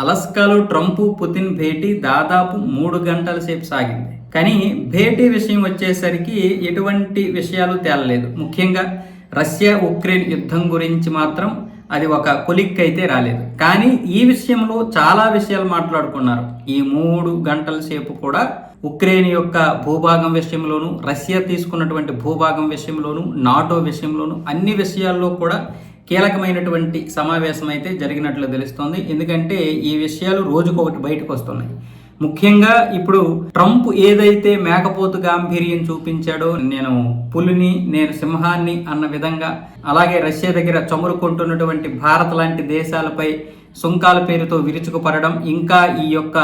అలస్కాలో Trump Putin భేటీ దాదాపు మూడు గంటల సేపు సాగింది. కానీ భేటీ విషయం వచ్చేసరికి ఎటువంటి విషయాలు తేలలేదు. ముఖ్యంగా రష్యా ఉక్రెయిన్ యుద్ధం గురించి మాత్రం అది ఒక కొలిక్ అయితే రాలేదు. కానీ ఈ విషయంలో చాలా విషయాలు మాట్లాడుకున్నారు. ఈ మూడు గంటల సేపు కూడా ఉక్రెయిన్ యొక్క భూభాగం విషయంలోను రష్యా తీసుకున్నటువంటి భూభాగం విషయంలోను నాటో విషయంలోను అన్ని విషయాల్లో కూడా కీలకమైనటువంటి సమావేశం అయితే జరిగినట్లు తెలుస్తోంది. ఎందుకంటే ఈ విషయాలు రోజుకొకటి బయటకు వస్తున్నాయి ముఖ్యంగా ఇప్పుడు ట్రంప్ ఏదైతే మేకపోతు గాంభీర్యం చూపించాడో నేను పులిని నేను సింహాన్ని అన్న విధంగా అలాగే రష్యా దగ్గర చమురుకుంటున్నటువంటి భారత్ లాంటి దేశాలపై సుంకాల పేరుతో విరుచుకుపడడం ఇంకా ఈ యొక్క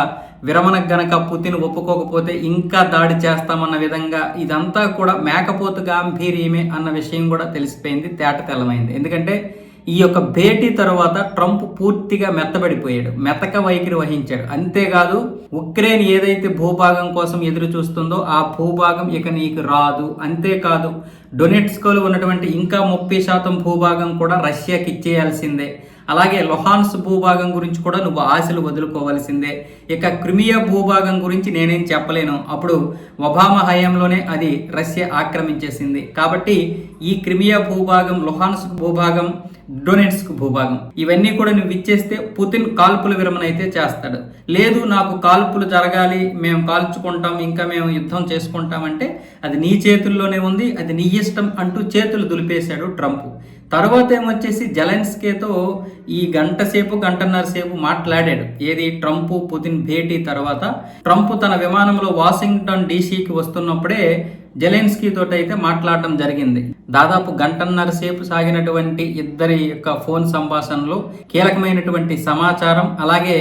విరమణ గనక పుతిన్ ఒప్పుకోకపోతే ఇంకా దాడి చేస్తామన్న విధంగా ఇదంతా కూడా మేకపోతు గాంభీర్యమే అన్న విషయం కూడా తెలిసిపోయింది తేట తెల్లమైంది ఎందుకంటే ఈ యొక్క భేటీ తర్వాత ట్రంప్ పూర్తిగా మెత్తబడిపోయాడు మెతక వైఖరి వహించాడు. అంతేకాదు ఉక్రెయిన్ ఏదైతే భూభాగం కోసం ఎదురు చూస్తుందో ఆ భూభాగం ఇక నీకు రాదు. అంతేకాదు డొనెట్స్కోలో ఉన్నటువంటి ఇంకా ముప్పై శాతం భూభాగం కూడా రష్యాకి ఇచ్చేయాల్సిందే. అలాగే లొహాన్స్ భూభాగం గురించి కూడా నువ్వు ఆశలు వదులుకోవాల్సిందే. ఇక క్రిమియా భూభాగం గురించి నేనేం చెప్పలేను. అప్పుడు ఒబామా హయాంలోనే అది రష్యా ఆక్రమించేసింది. కాబట్టి ఈ క్రిమియా భూభాగం లొహాన్స్ భూభాగం డొనెట్స్క్ భూభాగం. ఇవన్నీ కూడా నువ్వు ఇచ్చేస్తే పుతిన్ కాల్పుల విరమణ అయితే చేస్తాడు. లేదు నాకు కాల్పులు జరగాలి మేము కాల్చుకుంటాం ఇంకా మేము యుద్ధం చేసుకుంటామంటే అది నీ చేతుల్లోనే ఉంది అది నీ ఇష్టం అంటూ చేతులు దులిపేశాడు ట్రంప్. తర్వాత ఏమొచ్చేసి జలెన్స్కేతో ఈ గంట సేపు గంటన్నర సేపు మాట్లాడాడు. ఏది? ట్రంప్ పుతిన్ భేటీ తర్వాత. ట్రంప్ తన విమానంలో వాషింగ్టన్ డీసీకి వస్తున్నప్పుడే జెలెన్స్కీ తోటి అయితే మాట్లాడటం జరిగింది. దాదాపు గంటన్నర సేపు సాగినటువంటి ఇద్దరి యొక్క ఫోన్ సంభాషణలో కీలకమైనటువంటి సమాచారం అలాగే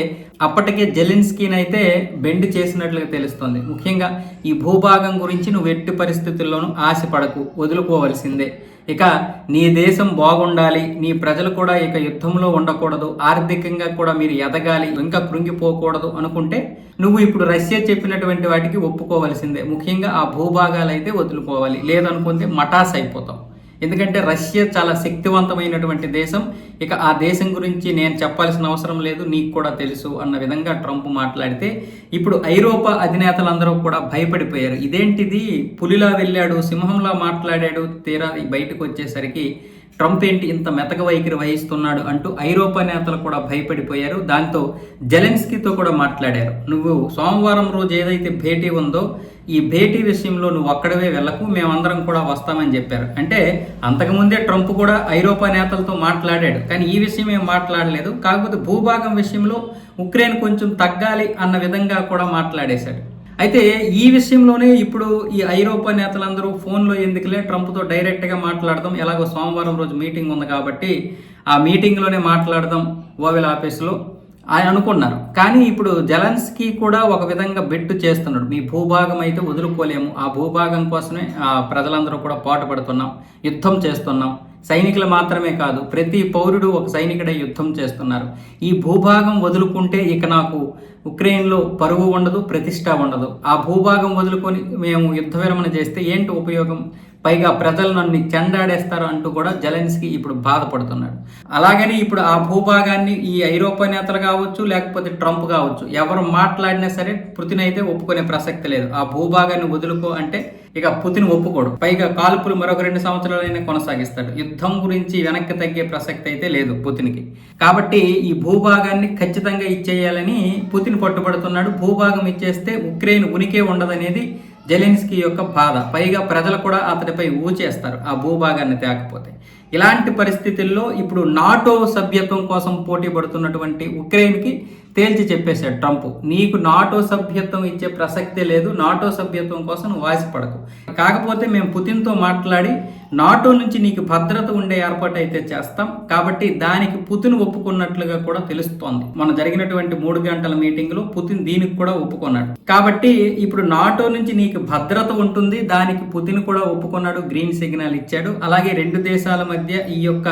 అప్పటికే జెలెన్స్కీనైతే బెండ్ చేసినట్లుగా తెలుస్తుంది. ముఖ్యంగా ఈ భూభాగం గురించి నువ్వు ఎట్టి పరిస్థితుల్లోనూ ఆశపడకు వదులుకోవలసిందే. ఇక నీ దేశం బాగుండాలి నీ ప్రజలు కూడా ఇక యుద్ధంలో ఉండకూడదు ఆర్థికంగా కూడా మీరు ఎదగాలి ఇంకా కృంగిపోకూడదు అనుకుంటే నువ్వు ఇప్పుడు రష్యా చెప్పినటువంటి వాటికి ఒప్పుకోవలసిందే. ముఖ్యంగా ఆ భూభాగాలు అయితే వదులుకోవాలి. లేదనుకుంటే మటాస్ అయిపోతాం. ఎందుకంటే రష్యా చాలా శక్తివంతమైనటువంటి దేశం. ఇక ఆ దేశం గురించి నేను చెప్పాల్సిన అవసరం లేదు నీకు కూడా తెలుసు అన్న విధంగా ట్రంప్ మాట్లాడితే ఇప్పుడు ఐరోపా అధినేతలందరూ కూడా భయపడిపోయారు. ఇదేంటిది? పులిలా వెళ్ళాడు సింహంలా మాట్లాడాడు తీరా బయటకు వచ్చేసరికి ట్రంప్ ఏంటి ఇంత మెతక వైఖరి వహిస్తున్నాడు అంటూ ఐరోపా నేతలు కూడా భయపడిపోయారు. దాంతో జెలెన్స్కీతో కూడా మాట్లాడారు. నువ్వు సోమవారం రోజు ఏదైతే భేటీ ఉందో ఈ భేటీ విషయంలో నువ్వు అక్కడవే వెళ్ళకు మేమందరం కూడా వస్తామని చెప్పారు. అంటే అంతకుముందే ట్రంప్ కూడా ఐరోపా నేతలతో మాట్లాడాడు. కానీ ఈ విషయం ఏం మాట్లాడలేదు. కాకపోతే భూభాగం విషయంలో ఉక్రెయిన్ కొంచెం తగ్గాలి అన్న విధంగా కూడా మాట్లాడేశాడు. అయితే ఈ విషయంలోనే ఇప్పుడు ఈ ఐరోపా నేతలందరూ ఫోన్లో ఎందుకులే ట్రంప్తో డైరెక్ట్గా మాట్లాడదాం ఎలాగో సోమవారం రోజు మీటింగ్ ఉంది కాబట్టి ఆ మీటింగ్లోనే మాట్లాడదాం ఓవెల్ ఆఫీస్లో ఆయన అనుకున్నారు. కానీ ఇప్పుడు జలన్స్కి కూడా ఒక విధంగా బెట్టు చేస్తున్నాడు. మీ భూభాగం అయితే వదులుకోలేము. ఆ భూభాగం కోసమే ఆ ప్రజలందరూ కూడా పాటుపడుతున్నాం యుద్ధం చేస్తున్నాం. సైనికులు మాత్రమే కాదు ప్రతి పౌరుడు ఒక సైనికుడే యుద్ధం చేస్తున్నారు. ఈ భూభాగం వదులుకుంటే ఇక నాకు ఉక్రెయిన్లో పరువు ఉండదు ప్రతిష్ట ఉండదు. ఆ భూభాగం వదులుకొని మేము యుద్ధ విరమణ చేస్తే ఏంటి ఉపయోగం? పైగా ప్రజలు నన్ను చెండాడేస్తారు అంటూ కూడా జలెన్స్కి ఇప్పుడు బాధపడుతున్నాడు. అలాగని ఇప్పుడు ఆ భూభాగాన్ని ఈ ఐరోపా నేతలు కావచ్చు లేకపోతే ట్రంప్ కావచ్చు ఎవరు మాట్లాడినా సరే పుతిన్ అయితే ఒప్పుకునే ప్రసక్తి లేదు. ఆ భూభాగాన్ని వదులుకో అంటే ఇక పుతిన్ ఒప్పుకోడు. పైగా కాల్పులు మరొక రెండు సంవత్సరాలైనా కొనసాగిస్తాడు. యుద్ధం గురించి వెనక్కి తగ్గే ప్రసక్తి అయితే లేదు పుతిన్కి. కాబట్టి ఈ భూభాగాన్ని ఖచ్చితంగా ఇచ్చేయాలని పుతిన్ పట్టుబడుతున్నాడు. భూభాగం ఇచ్చేస్తే ఉక్రెయిన్ ఉనికే ఉండదనేది జెలెన్స్కీ యొక్క బాధ. పైగా ప్రజలు కూడా అతనిపై ఊచేస్తారు. ఆ భూభాగాన్ని తేకపోతే ఇలాంటి పరిస్థితుల్లో ఇప్పుడు నాటో సభ్యత్వం కోసం పోటీ పడుతున్నటువంటి ఉక్రెయిన్కి తేల్చి చెప్పేశాడు ట్రంప్. నీకు నాటో సభ్యత్వం ఇచ్చే ప్రసక్తే లేదు. నాటో సభ్యత్వం కోసం నువ్వు వాసిపడకు. కాకపోతే మేము పుతిన్తో మాట్లాడి నాటో నుంచి నీకు భద్రత ఉండే ఏర్పాటు అయితే చేస్తాం. కాబట్టి దానికి పుతిన్ ఒప్పుకున్నట్లుగా కూడా తెలుస్తోంది. మన జరిగినటువంటి మూడు గంటల మీటింగ్లో పుతిన్ దీనికి కూడా ఒప్పుకున్నాడు. కాబట్టి ఇప్పుడు నాటో నుంచి నీకు భద్రత ఉంటుంది. దానికి పుతిన్ కూడా ఒప్పుకున్నాడు. గ్రీన్ సిగ్నల్ ఇచ్చాడు. అలాగే రెండు దేశాల మధ్య ఈ యొక్క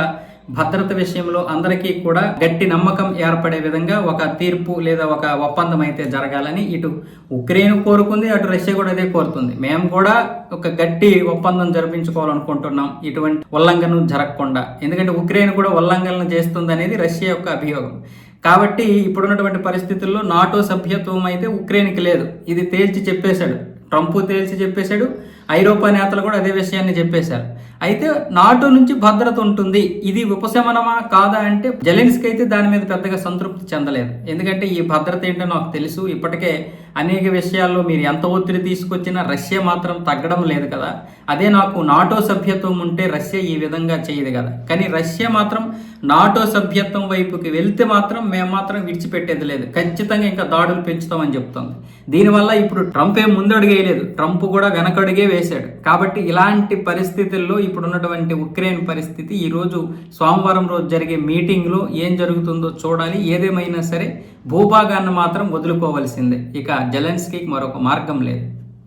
భద్రత విషయంలో అందరికీ కూడా గట్టి నమ్మకం ఏర్పడే విధంగా ఒక తీర్పు లేదా ఒక ఒప్పందం అయితే జరగాలని ఇటు ఉక్రెయిన్ కోరుకుంది అటు రష్యా కూడా అదే కోరుతుంది. మేము కూడా ఒక గట్టి ఒప్పందం జరిపించుకోవాలనుకుంటున్నాం. ఇటువంటి ఉల్లంఘన జరగకుండా. ఎందుకంటే ఉక్రెయిన్ కూడా ఉల్లంఘనలు చేస్తుంది అనేది రష్యా యొక్క అభియోగం. కాబట్టి ఇప్పుడున్నటువంటి పరిస్థితుల్లో నాటో సభ్యత్వం అయితే ఉక్రెయిన్కి లేదు. ఇది తేల్చి చెప్పేశాడు. ట్రంప్ తేల్చి చెప్పేశాడు ఐరోపా నేతలు కూడా అదే విషయాన్ని చెప్పేశారు. అయితే నాటో నుంచి భద్రత ఉంటుంది ఇది ఉపశమనమా కాదా అంటే జెలెన్స్కి అయితే దాని మీద పెద్దగా సంతృప్తి చెందలేదు. ఎందుకంటే ఈ భద్రత ఏంటో నాకు తెలుసు ఇప్పటికే అనేక విషయాల్లో మీరు ఎంత ఒత్తిడి తీసుకొచ్చినా రష్యా మాత్రం తగ్గడం లేదు కదా. అదే నాకు నాటో సభ్యత్వం ఉంటే రష్యా ఈ విధంగా చేయదు కదా. కానీ రష్యా మాత్రం నాటో సభ్యత్వం వైపుకి వెళ్తే మాత్రం మేము మాత్రం విడిచిపెట్టేది లేదు. ఖచ్చితంగా ఇంకా దాడులు పెంచుతామని చెప్తుంది. దీనివల్ల ఇప్పుడు ట్రంప్ ఏం ముందడుగేయలేదు ట్రంప్ కూడా వెనకడుగే వేశాడు. కాబట్టి ఇలాంటి పరిస్థితుల్లో ఇప్పుడు ఉన్నటువంటి ఉక్రెయిన్ పరిస్థితి ఈరోజు సోమవారం రోజు జరిగే మీటింగ్లో ఏం జరుగుతుందో చూడాలి. ఏదేమైనా సరే భూభాగాన్ని మాత్రం వదులుకోవాల్సిందే. ఇక జెలెన్స్కీకి మరొక మార్గం లేదు